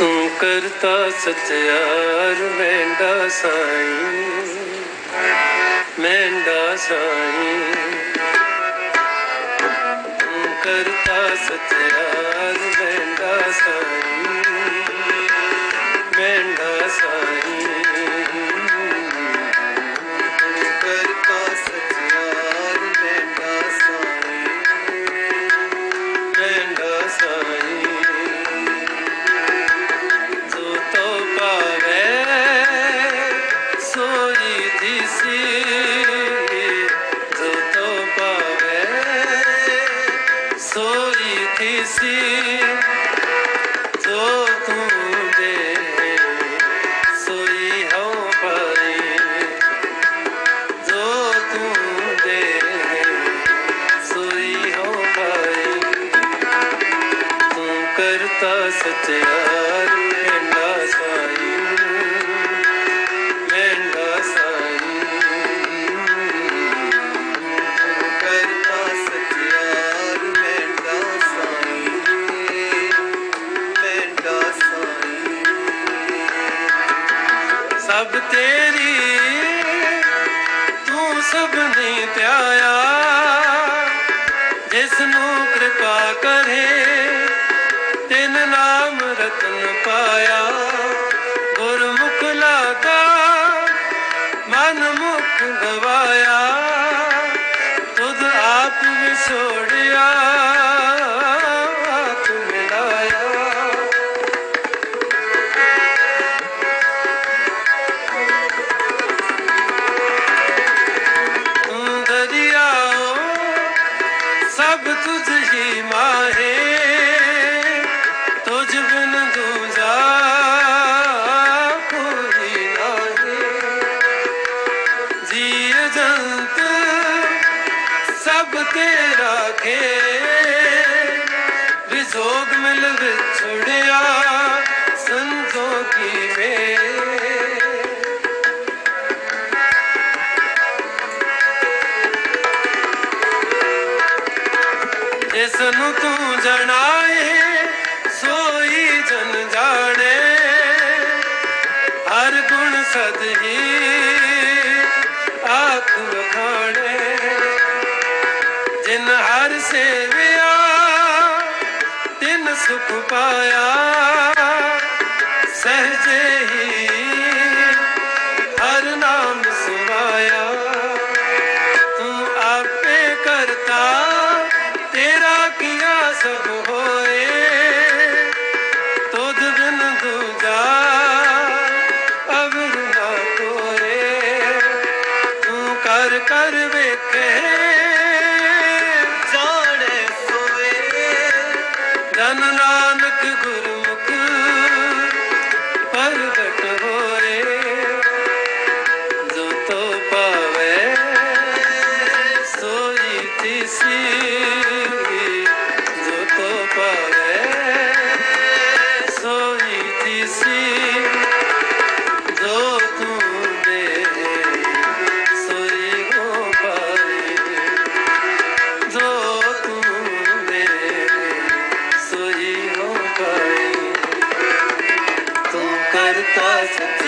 ਤੂੰ ਕਰਤਾ ਸਚਿਆਰ ਮੈਂਡਾ ਸਾਈਂ। ਮੈਂਡਾ ਸਾਈਂ। ਤੂੰ ਕਰਤਾ ਸਚਿਆਰ ਮੈਂਡਾ ਸਾਈਂ। ਸੋਈ ਦਿਸੀ ਜੋ ਤੂੰ ਦੇ ਸੋਈ ਹਉ ਪਾਈ ਜੋ ਤੂੰ ਦੇ ਸੋਈ ਹਉ ਪਾਈ ਤੂੰ ਕਰਤਾ ਸਚਿਆਰ ਮੈਂਡਾ ਸਭ ਤੇਰੀ, ਤੂੰ ਸਭ ਨਹੀਂ ਧਿਆਇਆ ਜਿਸ ਨੂੰ ਕਿਰਪਾ ਕਰੇ, ਤਿਨ ਨਾਮ ਰਤਨ ਪਾਇਆ। ਗੁਰਮੁਖ ਲਾਗਾ, ਮਨ ਮੁਖ ਗਵਾਇਆ। ਤੁਧ ਆਪ ਵਿਛੋੜਿਆ ਸਭ ਤੁਝ ਹੀ ਮਾਹੇ ਤੁਝ ਬਿਨ ਦੂਜਾ ਕੋਈ ਨਾਹੀ ਜੀ ਜੰਤ ਸਭ ਤੇਰਾ ਖੇ ਵਿਜੋਗ ਮਿਲ ਜਿਸ ਨੂੰ ਤੂੰ ਜਣਾਏ, ਸੋਈ ਜਨ ਜਾਣੇ। ਹਰ ਗੁਣ ਸਦ ਹੀ ਆਖ ਵਖਾਣੇ। ਜਿਨ ਹਰ ਸੇਵਿਆ, ਤਿਨ ਸੁਖ ਪਾਇਆ, ਸਹਜੇ ਹੀ ਸਭ ਹੋਏ, ਤੁਧ ਬਿਨ ਦੂਜਾ ਅਵਰ ਨਾ ਕੋਏ ਤੂੰ ਕਰ ਕਰ ਵੇਖੇ। ਜਾਣੇ ਸੋਏ, ਜਨ ਨਾਨਕ ਗੁਰੂ ਸੋਈ